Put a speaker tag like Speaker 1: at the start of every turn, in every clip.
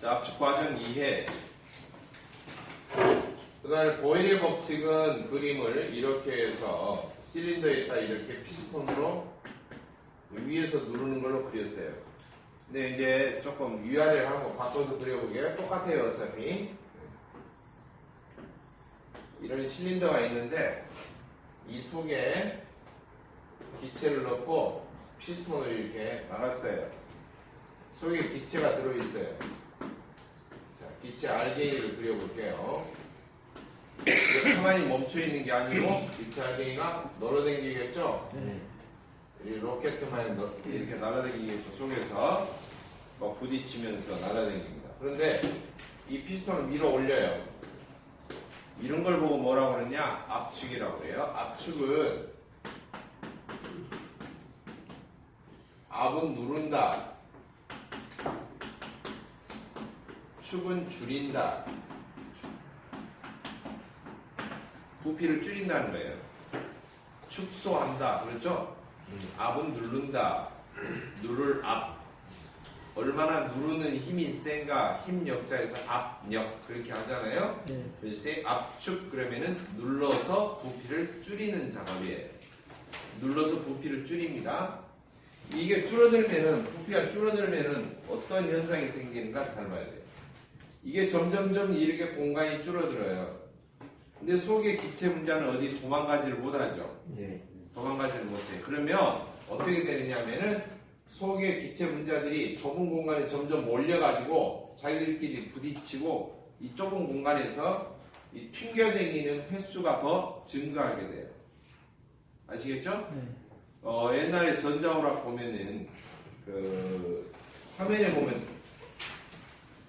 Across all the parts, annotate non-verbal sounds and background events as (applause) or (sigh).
Speaker 1: 자, 압축 과정 이해. 그 다음에 보일의 법칙은 그림을 이렇게 해서 실린더에다 이렇게 피스톤으로 위에서 누르는 걸로 그렸어요. 근데 이제 조금 위아래를 한번 바꿔서 그려보게요. 똑같아요, 어차피. 이런 실린더가 있는데 이 속에 기체를 넣고 피스톤을 이렇게 막았어요. 속에 기체가 들어있어요. 자, 기체 알갱이를 그려볼게요. 가만히 멈춰 있는 게 아니고 기체 알갱이가 널어댕기겠죠?
Speaker 2: 네.
Speaker 1: 이 로켓만 너- 이렇게 날아다니겠죠 속에서 막 부딪히면서 날아다닙니다. 그런데 이 피스톤을 밀어 올려요. 이런 걸 보고 뭐라고 그러냐? 압축이라고 그래요. 압축은 압은 누른다. 축은 줄인다. 부피를 줄인다는 거예요. 축소한다. 그렇죠? 압은 누른다. 누를 압. 얼마나 누르는 힘이 센가 힘 역자에서 압력 그렇게 하잖아요.
Speaker 2: 네.
Speaker 1: 그래서 압축 그러면은 눌러서 부피를 줄이는 작업이에요. 눌러서 부피를 줄입니다. 이게 줄어들면은 부피가 줄어들면은 어떤 현상이 생기는가 잘 봐야 돼요. 이게 점점점 이렇게 공간이 줄어들어요. 근데 속의 기체 문자는 어디 도망가지를 못하죠.
Speaker 2: 네.
Speaker 1: 도망가지를 못해. 그러면 어떻게 되느냐면은 속의 기체 분자들이 좁은 공간에 점점 몰려가지고 자기들끼리 부딪히고 이 좁은 공간에서 이 튕겨다니는 횟수가 더 증가하게 돼요. 아시겠죠?
Speaker 2: 네.
Speaker 1: 어, 옛날에 전자오락 보면은 그 화면에 보면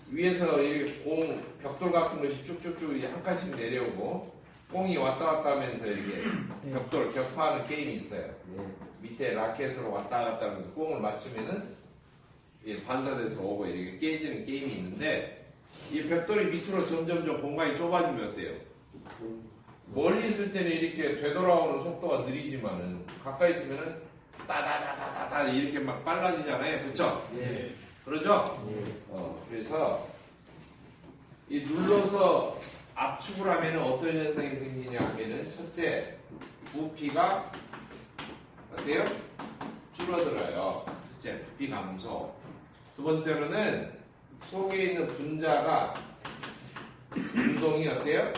Speaker 1: 위에서 이렇게 공 벽돌 같은 것이 쭉쭉쭉 한 칸씩 내려오고 꽁이 왔다 갔다 하면서 이렇게
Speaker 2: 네.
Speaker 1: 벽돌 격파하는 게임이 있어요.
Speaker 2: 네.
Speaker 1: 밑에 라켓으로 왔다 갔다 하면서 꽁을 맞추면은 반사돼서 오고 이렇게 깨지는 게임이 있는데 이 벽돌이 밑으로 점점점 공간이 좁아지면 어때요? 멀리 있을 때는 이렇게 되돌아오는 속도가 느리지만은 가까이 있으면은 따다다다다다 이렇게 막 빨라지잖아요. 그쵸?
Speaker 2: 네.
Speaker 1: 그러죠?
Speaker 2: 네.
Speaker 1: 어, 그래서 이 눌러서 압축을 하면 어떤 현상이 생기냐 하면은 첫째 부피가 어때요? 줄어들어요. 첫째 부피 감소. 두 번째로는 속에 있는 분자가 운동이 어때요?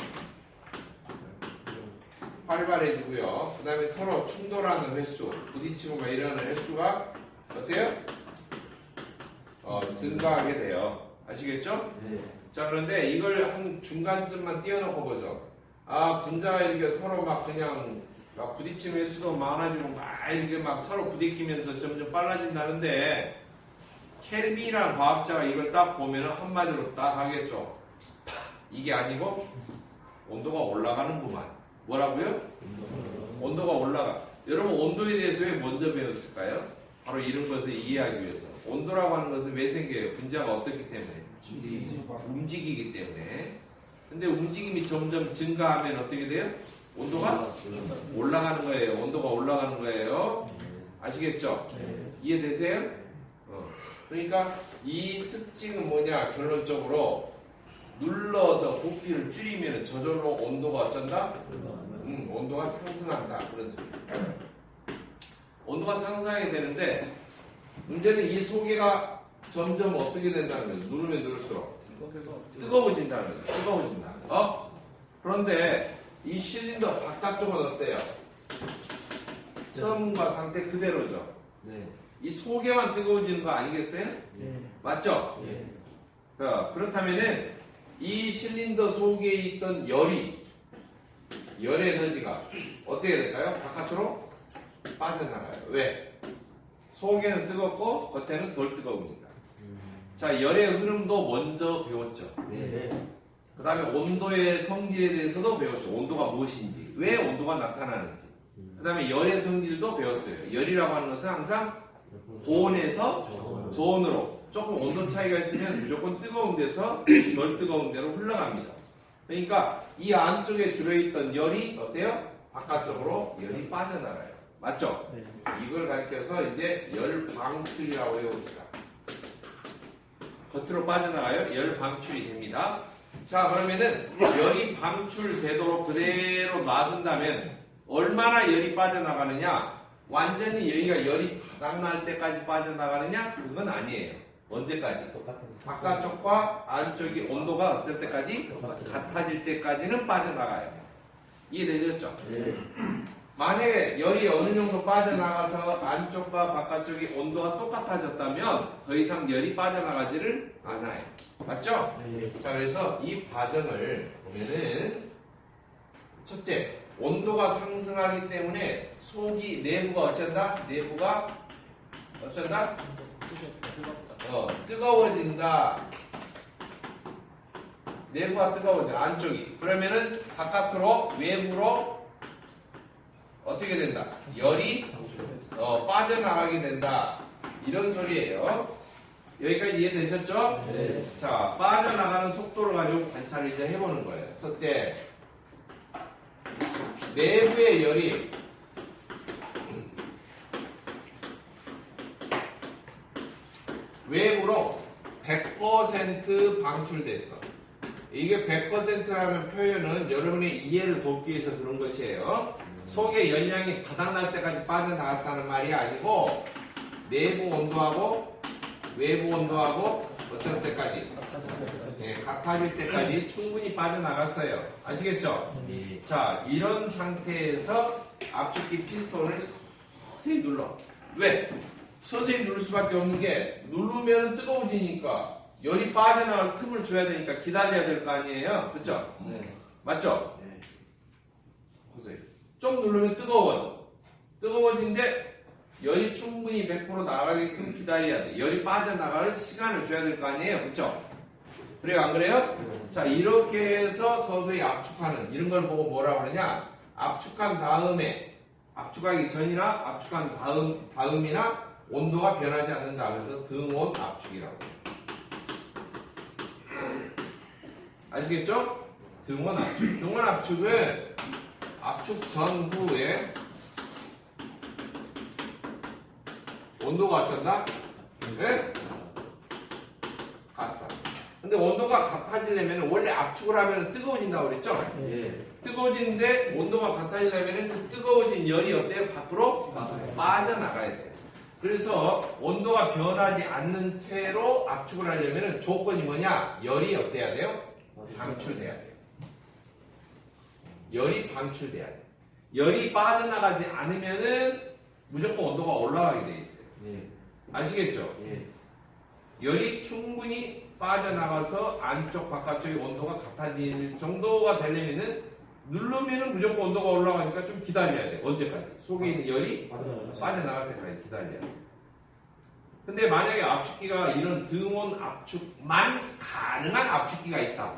Speaker 1: 활발해지고요. 그 다음에 서로 충돌하는 횟수, 부딪히고 막 이러는 횟수가 어때요? 어, 증가하게 돼요. 아시겠죠?
Speaker 2: 네.
Speaker 1: 자, 그런데 이걸 한 중간쯤만 띄워놓고 보죠. 아, 분자가 이렇게 서로 막 그냥 막 부딪히는 횟수도 많아지고 막 이렇게 막 서로 부딪히면서 점점 빨라진다는데 켈비라는 과학자가 이걸 딱 보면 한마디로 딱 하겠죠. 이게 아니고 온도가 올라가는구만. 뭐라고요? 온도가 올라가. 여러분 온도에 대해서 왜 먼저 배웠을까요? 바로 이런 것을 이해하기 위해서. 온도라고 하는 것은 왜 생겨요? 분자가 어떻기 때문에? 움직이기 때문에. 근데 움직임이 점점 증가하면 어떻게 돼요? 온도가 올라가는 거예요. 온도가 올라가는 거예요. 아시겠죠?
Speaker 2: 네.
Speaker 1: 이해되세요? 어. 그러니까 이 특징은 뭐냐? 결론적으로 눌러서 부피를 줄이면 저절로 온도가 어쩐다? 음, 온도가 상승한다. 그런 소리. 온도가 상승하게 되는데 문제는 이 소개가 점점 어떻게 된다는 거죠. 누르면 누를수록 뜨거워진다는 거죠. 뜨거워진다. 어? 그런데 이 실린더 바깥쪽은 어때요? 처음과 상태 그대로죠.
Speaker 2: 네.
Speaker 1: 이 속에만 뜨거워지는 거 아니겠어요?
Speaker 2: 네.
Speaker 1: 맞죠?
Speaker 2: 네.
Speaker 1: 어, 그렇다면은 이 실린더 속에 있던 열이 열의 에너지가 어떻게 될까요? 바깥으로 빠져나가요. 왜? 속에는 뜨겁고 겉에는 덜 뜨거우니까. 자, 열의 흐름도 먼저 배웠죠.
Speaker 2: 네.
Speaker 1: 그 다음에 온도의 성질에 대해서도 배웠죠. 온도가 무엇인지, 왜 온도가 나타나는지. 그 다음에 열의 성질도 배웠어요. 열이라고 하는 것은 항상 고온에서 저온으로 조금 온도 차이가 있으면 무조건 뜨거운 데서 덜 뜨거운 데로 흘러갑니다. 그러니까 이 안쪽에 들어있던 열이 어때요? 바깥쪽으로 열이 빠져나가요. 맞죠?
Speaker 2: 네.
Speaker 1: 이걸 가리켜서 이제 열 방출이라고 해봅시다. 겉으로 빠져나가요. 열 방출이 됩니다. 자, 그러면은 열이 방출되도록 그대로 놔둔다면 얼마나 열이 빠져나가느냐? 완전히 여기가 열이 바닥날 때까지 빠져나가느냐? 그건 아니에요. 언제까지? 바깥쪽과 안쪽이 온도가 어떨 때까지? 같아질 때까지는 빠져나가요. 이해되셨죠?
Speaker 2: 네.
Speaker 1: 만약에 열이 어느 정도 빠져나가서 안쪽과 바깥쪽이 온도가 똑같아졌다면 더 이상 열이 빠져나가지를 않아요. 맞죠?
Speaker 2: 네.
Speaker 1: 자, 그래서 이 과정을 보면은 첫째, 온도가 상승하기 때문에 속이 내부가 어쩐다? 내부가 어쩐다? 어, 뜨거워진다. 내부가 뜨거워져 안쪽이. 그러면은 바깥으로 외부로 어떻게 된다? 열이 어, 빠져나가게 된다. 이런 소리예요. 여기까지 이해되셨죠?
Speaker 2: 네.
Speaker 1: 자, 빠져나가는 속도를 가지고 관찰을 이제 해보는 거예요. 첫째, 내부의 열이 외부로 100% 방출됐어. 이게 100%라는 표현은 여러분의 이해를 돕기 위해서 그런 것이에요. 속의 열량이 바닥날 때까지 빠져나갔다는 말이 아니고 내부 온도하고 외부 온도하고 어떤 때까지 네, 같아질 때까지 충분히 빠져나갔어요. 아시겠죠?
Speaker 2: 네.
Speaker 1: 자, 이런 상태에서 압축기 피스톤을 서서히 눌러. 왜? 서서히 누를 수밖에 없는 게 누르면 뜨거워지니까 열이 빠져나갈 틈을 줘야 되니까 기다려야 될 거 아니에요? 그죠?
Speaker 2: 네.
Speaker 1: 맞죠?
Speaker 2: 네.
Speaker 1: 좀 누르면 뜨거워져. 뜨거워진데 열이 충분히 100% 나가게끔 기다려야 돼. 열이 빠져나갈 시간을 줘야 될 거 아니에요? 그죠? 그래요? 안 그래요? 자, 이렇게 해서 서서히 압축하는 이런 걸 보고 뭐라 그러냐? 압축한 다음에 압축하기 전이나 압축한 다음 다음이나 온도가 변하지 않는다. 그래서 등온 압축이라고. 아시겠죠? 등원 압축. 등원 압축은 압축 전후에 온도가 어쩐다? 네? 같다. 근데 온도가 같아지려면 원래 압축을 하면 뜨거워진다고 그랬죠?
Speaker 2: 네.
Speaker 1: 뜨거워지는데 온도가 같아지려면 그 뜨거워진 열이 어때요? 밖으로
Speaker 2: 맞아요.
Speaker 1: 빠져나가야 돼요. 그래서 온도가 변하지 않는 채로 압축을 하려면 조건이 뭐냐? 열이 어때야 돼요? 방출돼야 돼요. 열이 방출돼야 돼요. 열이 빠져나가지 않으면은 무조건 온도가 올라가게 돼 있어요.
Speaker 2: 네.
Speaker 1: 아시겠죠?
Speaker 2: 네.
Speaker 1: 열이 충분히 빠져나가서 안쪽 바깥쪽의 온도가 같아질 정도가 되려면은 누르면은 무조건 온도가 올라가니까 좀 기다려야 돼. 언제까지? 속에 있는 열이
Speaker 2: 맞아요.
Speaker 1: 빠져나갈 때까지 기다려야 돼. 근데 만약에 압축기가 이런 등온 압축만 가능한 압축기가 있다.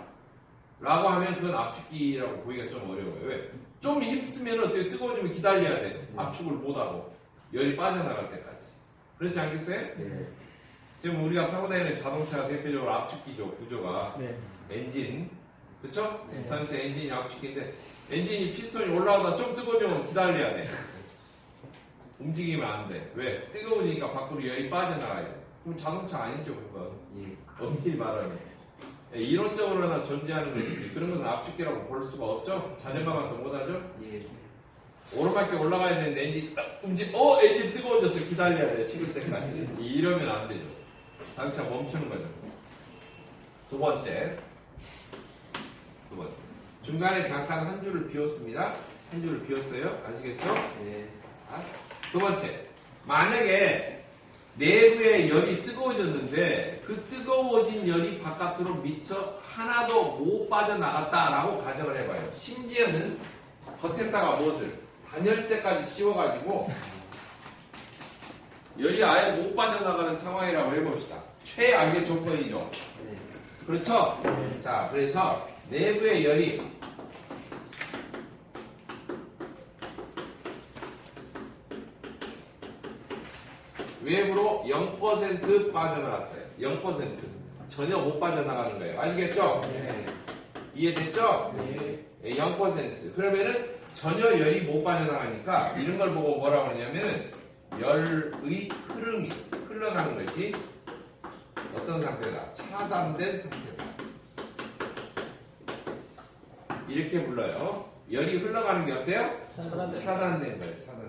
Speaker 1: 라고 하면 그건 압축기라고 보기가 좀 어려워요. 왜? 좀 힘쓰면 어떻게 뜨거워지면 기다려야 돼. 압축을 못하고. 열이 빠져나갈 때까지. 그렇지 않겠어요?
Speaker 2: 네.
Speaker 1: 지금 우리가 타고 다니는 자동차 대표적으로 압축기죠. 구조가.
Speaker 2: 네.
Speaker 1: 엔진. 그쵸?
Speaker 2: 네.
Speaker 1: 자동차 엔진이 압축기인데 엔진이 피스톤이 올라오다 좀 뜨거워지면 기다려야 돼. 움직이면 안 돼. 왜? 뜨거우니까 밖으로 열이 빠져나가야 돼. 그럼 자동차 아니죠, 그건.
Speaker 2: 예.
Speaker 1: 엄밀히 말하면. 예, 이론적으로나 존재하는 것이지. 그런 것은 압축기라고 볼 수가 없죠? 더 못하죠?
Speaker 2: 예.
Speaker 1: 오르막길 올라가야 되는데 엔진, 딱 움직, 어, 엔진 뜨거워졌어. 기다려야 돼. 식을 때까지. 이러면 안 되죠. 자동차 멈추는 거죠. 두 번째. 두 번째. 중간에 잠깐 한 줄을 비웠습니다. 한 줄을 비웠어요. 아시겠죠?
Speaker 2: 네.
Speaker 1: 아, 두 번째, 만약에 내부의 열이 뜨거워졌는데 그 뜨거워진 열이 바깥으로 미처 하나도 못 빠져나갔다라고 가정을 해봐요. 심지어는 겉에다가 무엇을 단열재까지 씌워가지고 열이 아예 못 빠져나가는 상황이라고 해봅시다. 최악의 조건이죠.
Speaker 2: 네.
Speaker 1: 그렇죠? 자, 그래서 내부의 열이 외부로 0% 빠져나갔어요. 0% 전혀 못 빠져나가는 거예요. 아시겠죠?
Speaker 2: 네.
Speaker 1: 이해됐죠?
Speaker 2: 네.
Speaker 1: 예, 0% 그러면은 전혀 열이 못 빠져나가니까 이런 걸 보고 뭐라고 하냐면은 열의 흐름이 흘러가는 것이 어떤 상태다? 차단된 상태다. 이렇게 불러요. 열이 흘러가는 게 어때요?
Speaker 2: 차단된.
Speaker 1: 거예요. 차단된 거.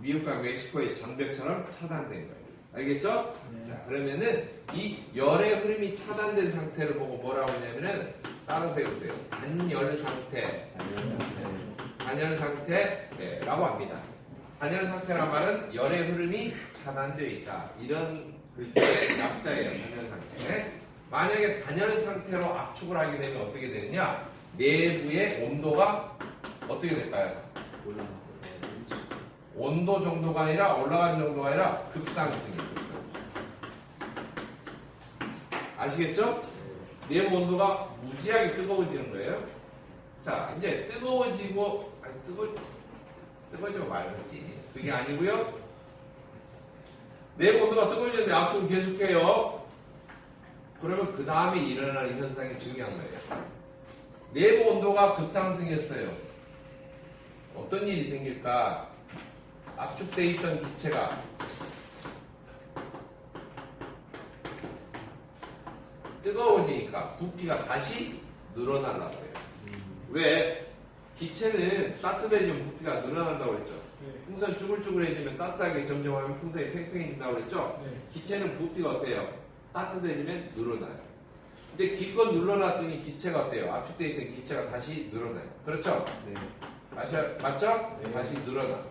Speaker 1: 미국과 멕시코의 장벽처럼 차단된 거예요. 알겠죠?
Speaker 2: 네.
Speaker 1: 자, 그러면은 이 열의 흐름이 차단된 상태를 보고 뭐라고 하냐면은 따라서 해보세요. 단열 상태, 단열 상태라고 합니다. 단열 상태란 말은 열의 흐름이 차단되어 있다. 이런 글자의 약자예요. 단열 상태. 만약에 단열 상태로 압축을 하게 되면 어떻게 되느냐? 내부의 온도가 어떻게 될까요? 온도 정도가 아니라 올라가는 정도가 아니라 급상승이에요. 급상승. 아시겠죠? 내부 온도가 무지하게 뜨거워지는 거예요. 자, 이제 뜨거워지고 아니 뜨거 뜨거워지고 말겠지. 그게 아니고요. 내부 온도가 뜨거워지는데 압축은 계속해요. 그러면 그 다음에 일어나는 현상이 중요한 거예요. 내부 온도가 급상승했어요. 어떤 일이 생길까? 압축돼 있던 기체가 뜨거워지니까 부피가 다시 늘어나려고 해요. 왜? 기체는 따뜻해지면 부피가 늘어난다고 그랬죠. 풍선 쭈글쭈글해지면 따뜻하게 점점 하면 풍선이 팽팽해진다고 그랬죠. 기체는 부피가 어때요? 따뜻해지면 늘어나요. 근데 기껏 눌러놨더니 기체가 어때요? 압축돼 있던 기체가 다시 늘어나요. 그렇죠? 맞아, 맞죠?
Speaker 2: 네.
Speaker 1: 다시 늘어나.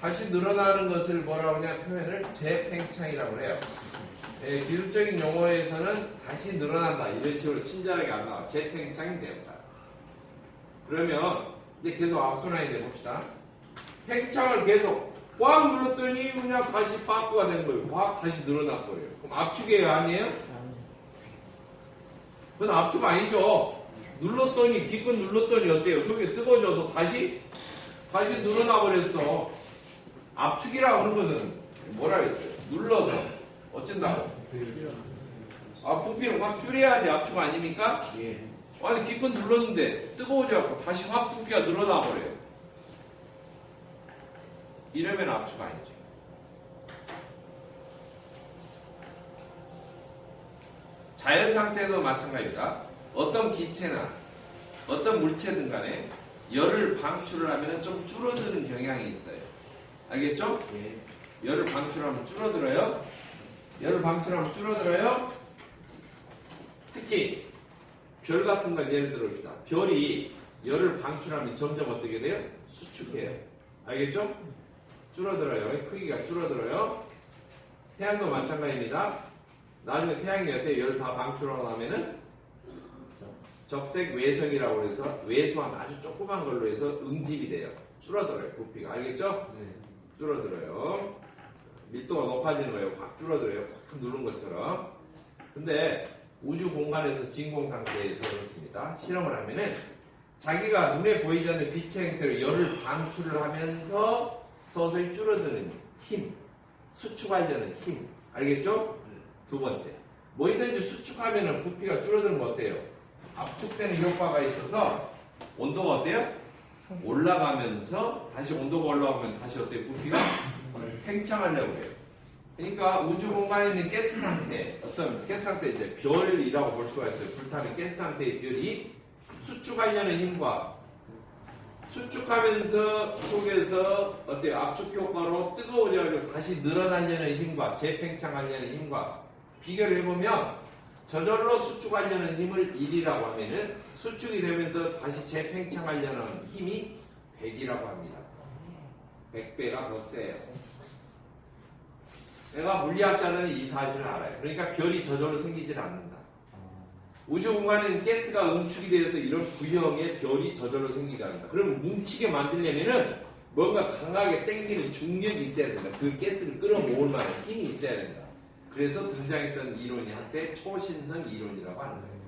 Speaker 1: 다시 늘어나는 것을 뭐라고 하냐 표현을 재팽창이라고 해요. 예, 기술적인 용어에서는 다시 늘어난다 이런 식으로 친절하게 안 나와. 재팽창이 됩니다. 그러면 이제 계속 앞서나 이제 봅시다. 팽창을 계속 꽉 눌렀더니 그냥 다시 빠꾸가 된 거예요. 꽉 다시 늘어나 버려요. 그럼 압축이에요, 아니에요? 그건 압축 아니죠. 눌렀더니 기껏 눌렀더니 어때요? 속이 뜨거워져서 다시 다시 늘어나 버렸어. 압축이라고 하는 것은 뭐라 했어요? 눌러서 어쩐다고? 아 부피를 확 줄여야지 압축 아닙니까? 아니 기껏 눌렀는데 뜨거워져 갖고 다시 확 부피가 늘어나 버려요. 이러면 압축 아니죠. 자연 상태도 마찬가지입니다. 어떤 기체나 어떤 물체든 간에 열을 방출을 하면 좀 줄어드는 경향이 있어요. 알겠죠? 열을 방출하면 줄어들어요. 열을 방출하면 줄어들어요. 특히 별 같은 걸 예를 들어 봅시다. 별이 열을 방출하면 점점 어떻게 돼요? 수축해요. 알겠죠? 줄어들어요. 크기가 줄어들어요. 태양도 마찬가지입니다. 나중에 태양이 어때 열을 다 방출하고 나면은 적색 외성이라고 해서 외소한 아주 조그만 걸로 해서 응집이 돼요. 줄어들어요. 부피가. 알겠죠? 줄어들어요. 밀도가 높아지는 거예요. 확 줄어들어요. 확 누른 것처럼. 근데 우주 공간에서 진공 상태에서 그렇습니다. 실험을 하면은 자기가 눈에 보이지 않는 빛의 형태로 열을 방출을 하면서 서서히 줄어드는 힘, 수축하려는 힘. 알겠죠? 두 번째. 뭐이든지 수축하면은 부피가 거 어때요? 압축되는 효과가 있어서 온도가 어때요? 올라가면서 다시 온도가 올라오면 다시 어때요? 부피가 팽창하려고 해요. 그러니까 우주 공간에 있는 가스 상태, 어떤 가스 상태 이제 별이라고 볼 수가 있어요. 불타는 가스 상태의 별이 수축하려는 힘과 수축하면서 속에서 어때요? 압축 효과로 뜨거워져가지고 다시 늘어나려는 힘과 재팽창하려는 힘과 비교를 해보면 저절로 수축하려는 힘을 1이라고 하면은 수축이 되면서 다시 재팽창하려는 힘이 100이라고 합니다. 100배가 더 세요. 내가 물리학자는 이 사실을 알아요. 그러니까 별이 저절로 생기질 않는다. 우주 공간에는 가스가 응축이 되어서 이런 구형의 별이 저절로 않는다. 그럼 뭉치게 만들려면은 뭔가 강하게 땡기는 중력이 있어야 된다. 그 가스를 끌어모을 만한 힘이 있어야 된다. 그래서 등장했던 이론이 한때 초신성 이론이라고 하는 거예요.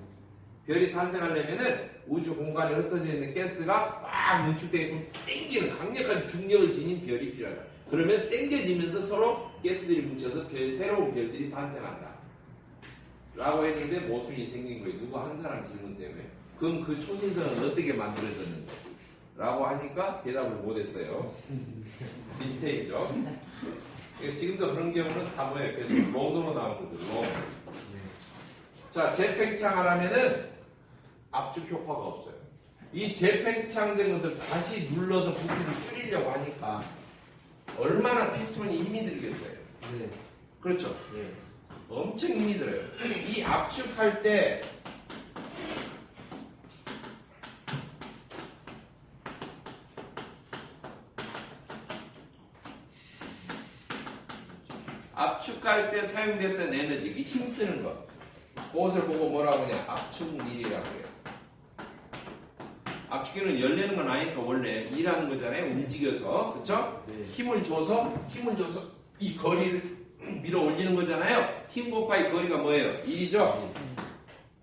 Speaker 1: 별이 탄생하려면은 우주 공간에 흩어져 있는 가스가 막 응축되어 있고 땡기는 강력한 중력을 지닌 별이 필요하다. 그러면 땡겨지면서 서로 가스들이 뭉쳐서 별, 새로운 별들이 탄생한다. 라고 했는데 모순이 생긴 거예요. 누구 한 사람 질문 때문에. 그럼 그 초신성은 어떻게 만들어졌는데? 라고 하니까 대답을 못했어요. (laughs) 미스테이크죠. 예, 지금도 그런 경우는 다 뭐예요? 계속 롱으로 나오는 거죠. 롱. 자, 재팽창을 하면은 압축 효과가 없어요. 이 재팽창된 것을 다시 눌러서 부피를 줄이려고 하니까 얼마나 피스톤이 힘이 들겠어요.
Speaker 2: 네.
Speaker 1: 그렇죠.
Speaker 2: 네.
Speaker 1: 엄청 힘이 들어요. 이 압축할 때 압축 할 때 사용됐던 에너지, 이 힘쓰는 것. 그것을 보고 뭐라고 하냐? 압축밀이라고 해요. 압축기는 열리는 건 아니니까 원래 일하는 거잖아요. 움직여서. 그쵸?
Speaker 2: 네.
Speaker 1: 힘을 줘서, 힘을 줘서 이 거리를 (clears throat) 밀어 올리는 거잖아요. 힘 곱하기 거리가 뭐예요? 1이죠?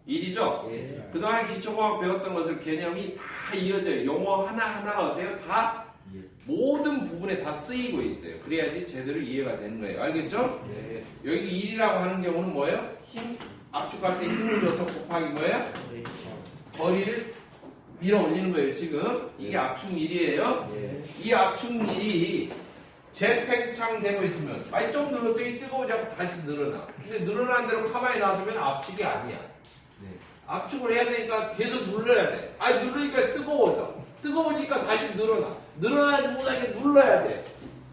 Speaker 1: 1이죠?
Speaker 2: 예.
Speaker 1: 그동안 기초과학 배웠던 것을 개념이 다 이어져요. 용어 하나하나가 어때요? 다
Speaker 2: 예.
Speaker 1: 모든 부분에 다 쓰이고 있어요. 그래야지 제대로 이해가 되는 거예요. 알겠죠?
Speaker 2: 네.
Speaker 1: 여기 1이라고 하는 경우는 뭐예요? 힘, 압축할 때 힘을 줘서 곱하기 뭐예요? 거리를 밀어 올리는 거예요, 지금. 이게 압축밀이에요.
Speaker 2: 예.
Speaker 1: 이 압축밀이 재팽창 되고 있으면 많이 좀 눌렀더니 뜨거워지고 다시 늘어나. 근데 늘어난 대로 가만히 놔두면 압축이 아니야.
Speaker 2: 네.
Speaker 1: 압축을 해야 되니까 계속 눌러야 돼. 아니 누르니까 뜨거워져. 뜨거우니까 다시 늘어나. 늘어나지 못하게 눌러야 돼.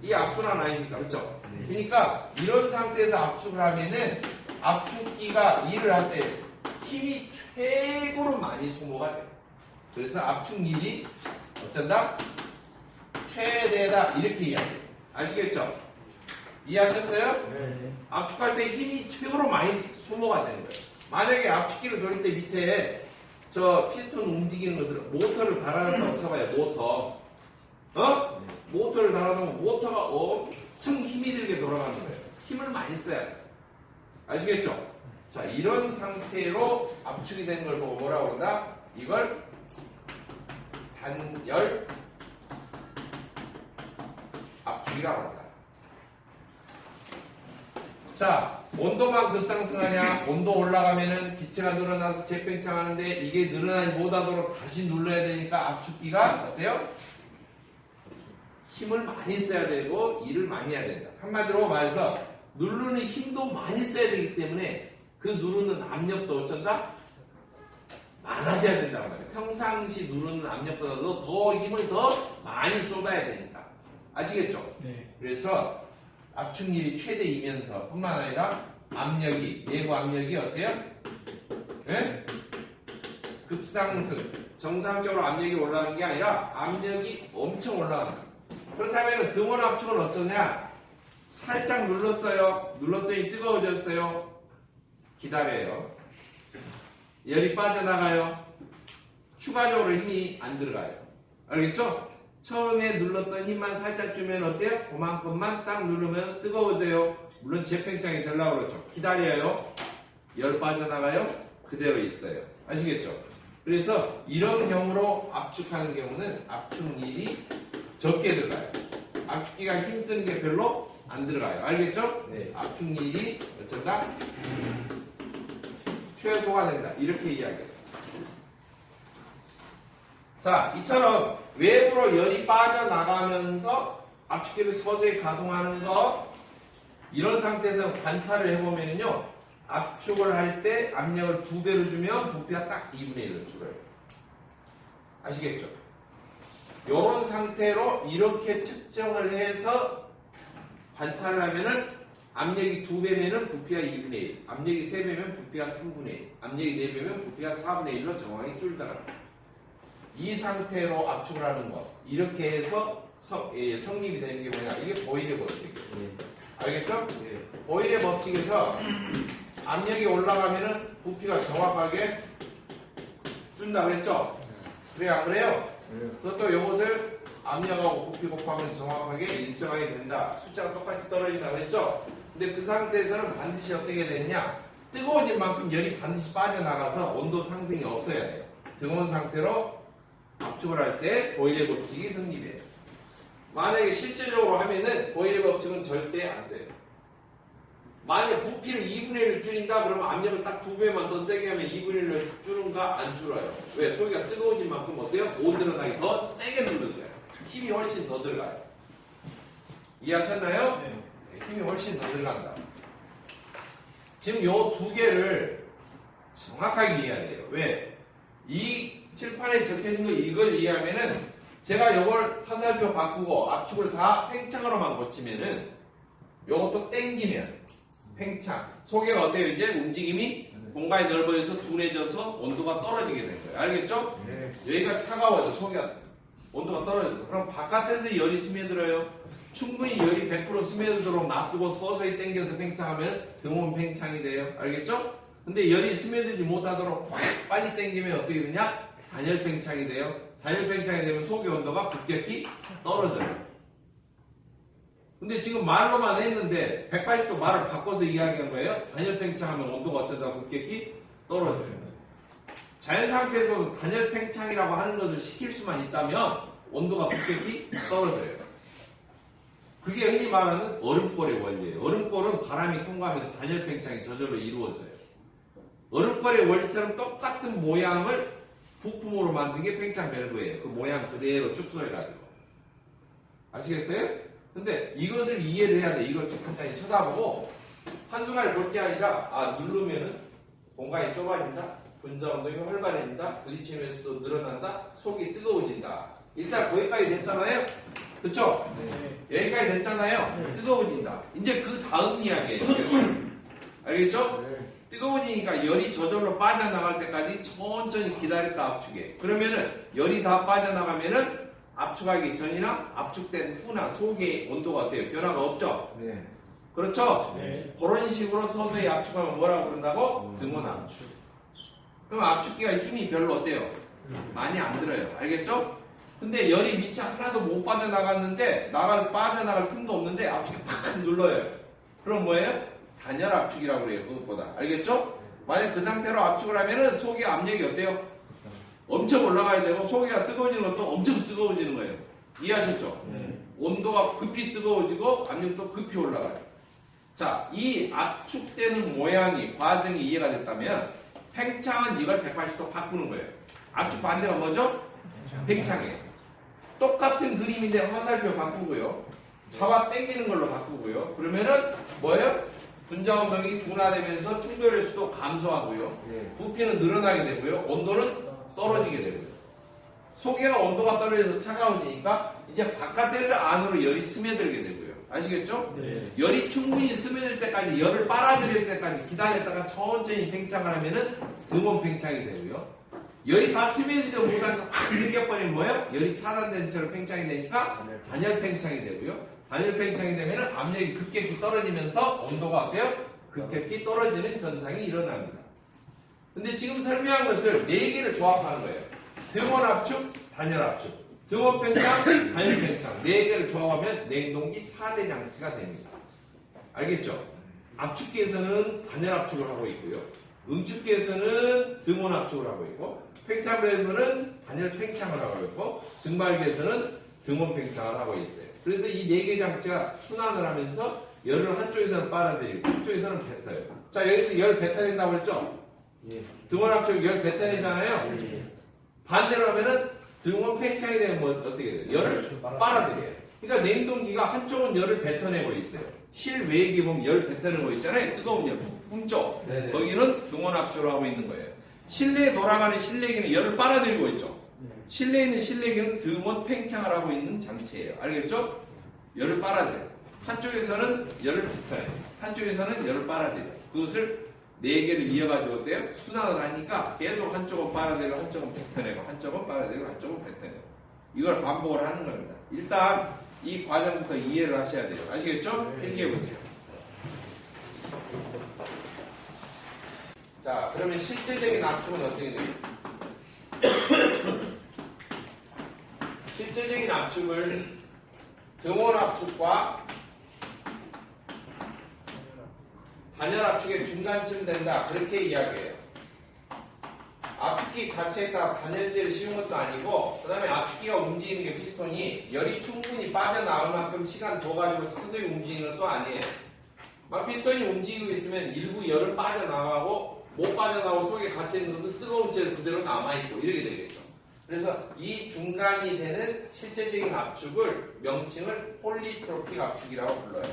Speaker 1: 이 압순환 아닙니까? 그렇죠?
Speaker 2: 네.
Speaker 1: 그러니까 이런 상태에서 압축을 하면은 압축기가 일을 할 때 힘이 최고로 많이 소모가 돼. 그래서 압축률이 어쩐다? 최대다 이렇게 이야기해요. 아시겠죠? 이해하셨어요?
Speaker 2: 네.
Speaker 1: 압축할 때 힘이 최고로 많이 소모가 되는 거예요. 만약에 압축기를 돌릴 때 밑에 저 피스톤 움직이는 것을 모터를 달아놨다고 쳐봐요. 모터. 어?
Speaker 2: 네.
Speaker 1: 모터를 달아놓으면 모터가 엄청 힘이 들게 돌아가는 거예요. 힘을 많이 써야 돼요. 아시겠죠? 자, 이런 상태로 압축이 되는 걸 보고 뭐라고 그런다? 이걸 단열 압축이라고 한다. 자, 온도만 급상승하냐? 온도 올라가면은 기체가 늘어나서 재팽창하는데 이게 늘어나지 못하도록 다시 눌러야 되니까 압축기가 어때요? 힘을 많이 써야 되고 일을 많이 해야 된다. 한마디로 말해서 누르는 힘도 많이 써야 되기 때문에 그 누르는 압력도 어쩐다? 많아져야 된다고 말이에요. 평상시 누르는 압력보다도 더 힘을 더 많이 쏟아야 되니까. 아시겠죠?
Speaker 3: 네.
Speaker 1: 그래서 압축률이 최대이면서 뿐만 아니라 압력이 내부 압력이 어때요? 예? 급상승 정상적으로 압력이 올라가는 게 아니라 압력이 엄청 올라간다 그렇다면 등원 압축은 어떠냐 살짝 눌렀어요 눌렀더니 뜨거워졌어요 기다려요 열이 빠져나가요 추가적으로 힘이 안 들어가요 알겠죠? 처음에 눌렀던 힘만 살짝 주면 어때요? 그만큼만 딱 누르면 뜨거워져요. 물론 재팽창이 되려고 그러죠. 기다려요. 열 빠져나가요. 그대로 있어요. 아시겠죠? 그래서 이런 경우로 압축하는 경우는 압축률이 적게 들어가요. 압축기가 힘쓰는 게 별로 안 들어가요. 알겠죠?
Speaker 2: 네.
Speaker 1: 압축률이 어쩐다? 최소화 된다. 이렇게 이야기해요. 자, 이처럼 외부로 열이 빠져나가면서 압축기를 서서히 가동하는 거 이런 상태에서 관찰을 해보면요 압축을 할 때 압력을 두 배로 주면 부피가 딱 2분의 1로 줄어요 아시겠죠? 이런 상태로 이렇게 측정을 해서 관찰을 하면은 압력이 두 배면은 부피가 2분의 1 압력이 세 배면 부피가 3분의 1 압력이 네 배면 부피가 4분의 1로 정확히 줄더라고요 이 상태로 압축을 하는 것 이렇게 해서 성, 예, 성립이 되는 게 뭐냐 이게 보일의 법칙이에요
Speaker 2: 네.
Speaker 1: 알겠죠?
Speaker 2: 네.
Speaker 1: 보일의 법칙에서 압력이 올라가면은 부피가 정확하게 준다 그랬죠? 그래 안 그래요?
Speaker 2: 네.
Speaker 1: 그것도 이것을 압력하고 부피 곱하면 정확하게 일정하게 된다 숫자가 똑같이 떨어진다 그랬죠? 근데 그 상태에서는 반드시 어떻게 되느냐 뜨거워진 만큼 열이 반드시 빠져나가서 온도 상승이 없어야 돼요 등온 상태로 압축을 할 때 보일의 법칙이 성립해요. 만약에 실제적으로 하면은 보일의 법칙은 절대 안 돼요. 만약 부피를 2분의 1로 줄인다 그러면 압력을 딱 두 배만 더 세게 하면 2분의 1로 줄은가 안 줄어요. 왜? 소리가 뜨거워진 만큼 어때요? 못 늘어나게 더 세게 눌러줘요. 힘이 훨씬 더 들어가요. 이해하셨나요?
Speaker 3: 네.
Speaker 1: 힘이 훨씬 더 들어간다. 지금 요 두 개를 정확하게 이해해야 돼요. 왜? 이 칠판에 적혀 있는 거 이걸 이해하면은 제가 요걸 화살표 바꾸고 압축을 다 팽창으로만 고치면은 요것도 땡기면 팽창 소개가 어때요? 이제 움직임이 공간이 넓어져서 둔해져서 온도가 떨어지게 된 거예요. 알겠죠?
Speaker 2: 네.
Speaker 1: 여기가 차가워져 속이가 온도가 떨어져서 그럼 바깥에서 열이 스며들어요. 충분히 열이 100% 스며들도록 놔두고 서서히 당겨서 팽창하면 등온 팽창이 돼요. 알겠죠? 근데 열이 스며들지 못하도록 확 빨리 당기면 어떻게 되냐? 단열 팽창이 돼요. 단열 팽창이 되면 속의 온도가 급격히 떨어져요. 근데 지금 말로만 했는데 180도 말을 바꿔서 이야기한 거예요. 단열 팽창하면 온도가 어쩌다 급격히 떨어져요. 자연 상태에서도 단열 팽창이라고 하는 것을 시킬 수만 있다면 온도가 급격히 떨어져요. 그게 흔히 말하는 얼음골의 원리예요. 얼음골은 바람이 통과하면서 단열 팽창이 저절로 이루어져요. 얼음골의 원리처럼 똑같은 모양을 부품으로 만든 게 팽창 밸브예요. 그 모양 그대로 축소해가지고. 아시겠어요? 근데 이것을 이해를 해야 돼. 이걸 간단히 쳐다보고 한순간에 볼 게 아니라 아 누르면은 공간이 좁아진다. 분자 운동이 활발해진다. 부딪힘의 수도 늘어난다. 속이 뜨거워진다. 일단 거기까지 됐잖아요. 그쵸?
Speaker 2: 네.
Speaker 1: 여기까지 됐잖아요.
Speaker 2: 네.
Speaker 1: 뜨거워진다. 이제 그 다음 이야기예요. 알겠죠?
Speaker 2: 네.
Speaker 1: 뜨거워지니까 열이 저절로 빠져나갈 때까지 천천히 기다렸다 압축해. 그러면은 열이 다 빠져나가면은 압축하기 전이나 압축된 후나 속의 온도가 어때요? 변화가 없죠?
Speaker 2: 네.
Speaker 1: 그렇죠?
Speaker 2: 네.
Speaker 1: 그런 식으로 서서히 압축하면 뭐라고 그런다고? 등원 압축. 그럼 압축기가 힘이 별로 어때요? 많이 안 들어요. 알겠죠? 근데 열이 미처 하나도 못 빠져나갔는데 나갈 빠져나갈 틈도 없는데 압축이 팍 눌러요. 그럼 뭐예요? 단열 압축이라고 그래요. 그것보다. 알겠죠? 만약 그 상태로 압축을 하면은 속의 압력이 어때요? 엄청 올라가야 되고 속이가 뜨거워지는 것도 엄청 뜨거워지는 거예요. 이해하셨죠?
Speaker 2: 네.
Speaker 1: 온도가 급히 뜨거워지고 압력도 급히 올라가요. 자, 이 압축되는 모양이 과정이 이해가 됐다면 팽창은 이걸 180도 바꾸는 거예요. 압축 반대가 뭐죠? 팽창이에요. 똑같은 그림인데 화살표 바꾸고요. 잡아 당기는 걸로 바꾸고요. 그러면은 뭐예요? 분자 운동이 둔화되면서 충돌의 수도 감소하고요.
Speaker 2: 네.
Speaker 1: 부피는 늘어나게 되고요. 온도는 떨어지게 되고요. 속에가 온도가 떨어져서 차가워지니까 이제 바깥에서 안으로 열이 스며들게 되고요. 아시겠죠?
Speaker 2: 네.
Speaker 1: 열이 충분히 스며들 때까지 열을 빨아들일 때까지 기다렸다가 천천히 팽창을 하면은 등원 팽창이 되고요. 열이 다 스며들지 못하니까 확 팽겨버리면 뭐예요? 열이 차단된 채로 팽창이 되니까 단열 팽창이 되고요. 단열 팽창이 되면은 압력이 급격히 떨어지면서 온도가 어때요? 급격히 떨어지는 현상이 일어납니다. 근데 지금 설명한 것을 네 개를 조합하는 거예요. 등원 압축, 단열 압축, 등원 팽창, 단열 팽창 네 개를 조합하면 냉동기 4대 장치가 됩니다. 알겠죠? 압축기에서는 단열 압축을 하고 있고요. 응축기에서는 등원 압축을 하고 있고 팽창 밸브는 단열 팽창을 하고 있고 증발기에서는 등원 팽창을 하고 있어요. 그래서 이 네 개 장치가 순환을 하면서 열을 한쪽에서는 빨아들이고 한쪽에서는 뱉어요. 자 여기서 열 뱉어낸다고 그랬죠?
Speaker 2: 예.
Speaker 1: 등원 압축 열 뱉어내잖아요.
Speaker 2: 네.
Speaker 1: 반대로 하면은 등원 팽창이 되면 뭐 어떻게 돼요? 열을 빨아들여요. 그러니까 냉동기가 한쪽은 열을 뱉어내고 있어요. 실외기 보면 열 뱉어내는 거 있잖아요. 뜨거운 열, 품쪽. 거기는 등원 압축을 하고 있는 거예요. 실내에 돌아가는 실내기는 열을 빨아들이고 있죠. 실내에 있는 실내기는 등원 팽창을 하고 있는 장치예요. 알겠죠? 열을 빨아들여요. 한쪽에서는 열을 뱉어내요. 한쪽에서는 열을 빨아들여요. 그것을 네 개를 이어가지고 어때요? 순환을 하니까 계속 한쪽은 빨아들이고 한쪽은 뱉어내고 한쪽은 빨아들이고 한쪽은 뱉어내고 이걸 반복을 하는 겁니다. 일단 이 과정부터 이해를 하셔야 돼요. 아시겠죠?
Speaker 2: 네.
Speaker 1: 필기해 보세요. 자, 그러면 실제적인 압축은 어떻게 됩니까? 실제적인 압축을 등원 압축과 단열 압축의 중간쯤 된다. 그렇게 이야기해요. 압축기 자체가 단열재를 씌운 것도 아니고 그 다음에 압축기가 움직이는 게 피스톤이 열이 충분히 빠져나올 만큼 시간 더 가지고 서서히 움직이는 것도 아니에요. 막 피스톤이 움직이고 있으면 일부 열은 빠져나가고 못 빠져나오고 속에 갇혀있는 것은 뜨거운 채로 그대로 남아있고 이렇게 되겠죠. 그래서 이 중간이 되는 실제적인 압축을 명칭을 폴리트로픽 압축이라고 불러요.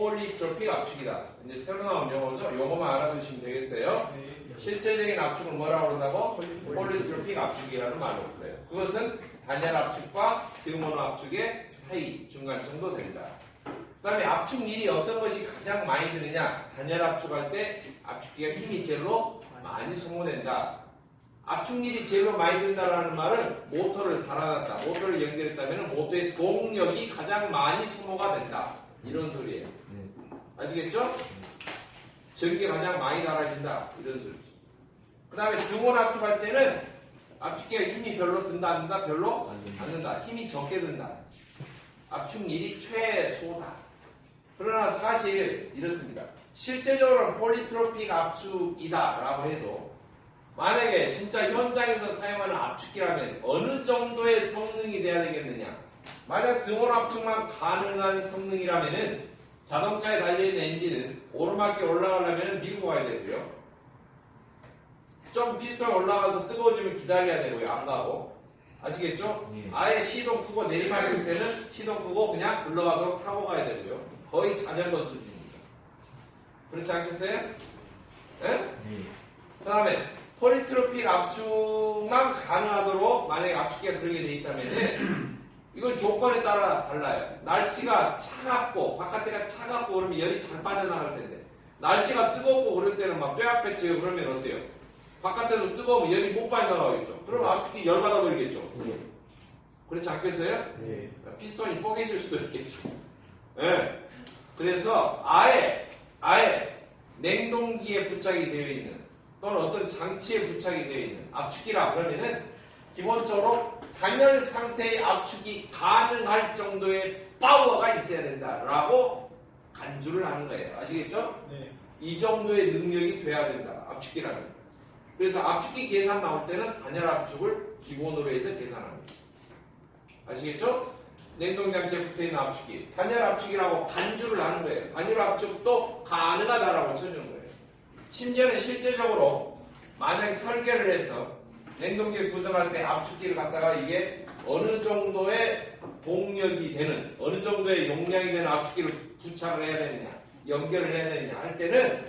Speaker 1: 폴리트로픽 압축이다. 이제 새로 나온 용어죠. 용어만 알아두시면 되겠어요. 실제적인 압축을 뭐라고 그런다고? 폴리트로픽 압축이라는 말로 불러요. 그것은 단열 압축과 드모노 압축의 사이 중간 정도 된다. 그 다음에 압축률이 어떤 것이 가장 많이 드느냐? 단열 압축할 때 압축기가 힘이 제일로 많이 소모된다. 압축률이 제일로 많이 든다라는 말은 모터를 달아놨다. 모터를 연결했다면 모터의 동력이 가장 많이 소모가 된다. 이런 소리예요. 아시겠죠? 전기가 가장 많이 달아진다. 이런 소리죠. 그 다음에 등원 압축할 때는 압축기가 힘이 별로 든다 안 든다 별로 안 든다. 힘이 적게 든다. 압축률이 최소다. 그러나 사실 이렇습니다. 실제적으로는 폴리트로픽 압축이다 라고 해도 만약에 진짜 현장에서 사용하는 압축기라면 어느 정도의 성능이 돼야 되겠느냐? 만약 등원 압축만 가능한 성능이라면은 자동차에 달려있는 엔진은 오르막길 올라가려면 밀고 가야 되고요. 좀 피스톤 올라가서 뜨거워지면 기다려야 되고요. 안 가고. 아시겠죠?
Speaker 2: 예.
Speaker 1: 아예 시동 끄고 내리막일 때는 시동 끄고 그냥 굴러가도록 타고 가야 되고요. 거의 자전거 수준이죠. 그렇지 않겠어요? 예? 그 다음에 폴리트로픽 압축만 가능하도록 만약에 압축기가 그렇게 돼 있다면 이건 조건에 따라 달라요. 날씨가 차갑고 바깥에가 차갑고 그러면 열이 잘 빠져나갈 텐데 날씨가 뜨겁고 그럴 때는 막 쪄요 그러면 어때요? 바깥에도 뜨거우면 열이 못 빠져나가겠죠. 그럼 압축기 열받아 버리겠죠. 그렇지 않겠어요? 피스톤이 뽀개질 수도 있겠죠. 예. 그래서 아예 아예 냉동기에 부착이 되어 있는 또는 어떤 장치에 부착이 되어 있는 압축기라 그러면은 기본적으로 단열 상태의 압축이 가능할 정도의 파워가 있어야 된다라고 간주를 하는 거예요. 아시겠죠? 이 정도의 능력이 돼야 된다. 압축기라는. 그래서 압축기 계산 나올 때는 단열 압축을 기본으로 해서 계산합니다. 아시겠죠? 냉동장치에 붙어있는 압축기. 단열 압축이라고 간주를 하는 거예요. 단열 압축도 가능하다라고 쳐주는 거예요. 심지어는 실제적으로 만약에 설계를 해서 냉동기를 구성할 때 압축기를 갖다가 이게 어느 정도의 동력이 되는, 어느 정도의 용량이 되는 압축기를 부착을 해야 되느냐, 연결을 해야 되느냐 할 때는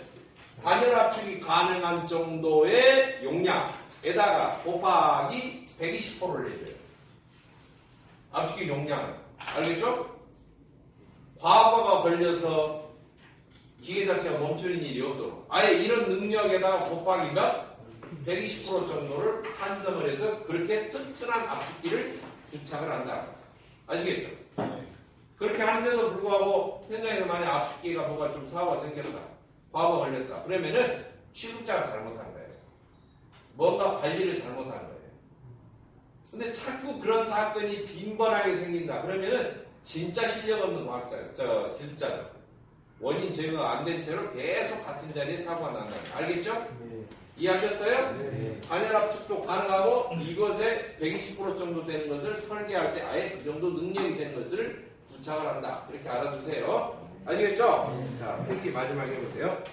Speaker 1: 단열 압축이 가능한 정도의 용량에다가 곱하기 120%를 해줘요. 압축기 용량을. 알겠죠? 과거가 걸려서 기계 자체가 멈추는 일이 없도록 아예 이런 능력에다가 곱하기 몇? 120% 정도를 산정을 해서 그렇게 튼튼한 압축기를 부착을 한다. 아시겠죠? 그렇게 하는데도 불구하고 현장에서 만약 압축기가 뭐가 좀 사고가 생겼다. 과거가 걸렸다. 그러면은 취급자가 잘못한 거예요. 뭔가 관리를 잘못한 거예요. 근데 자꾸 그런 사건이 빈번하게 생긴다. 그러면은 진짜 실력 없는 과학자, 저 기술자들 원인 제거가 안 된 채로 계속 같은 자리에 사고가 난다. 알겠죠? 이해하셨어요? 단열 압축도 가능하고 이것에 120% 정도 되는 것을 설계할 때 아예 그 정도 능력이 되는 것을 부착을 한다. 그렇게 알아두세요. 아시겠죠? 자, 필기 마지막에 해보세요.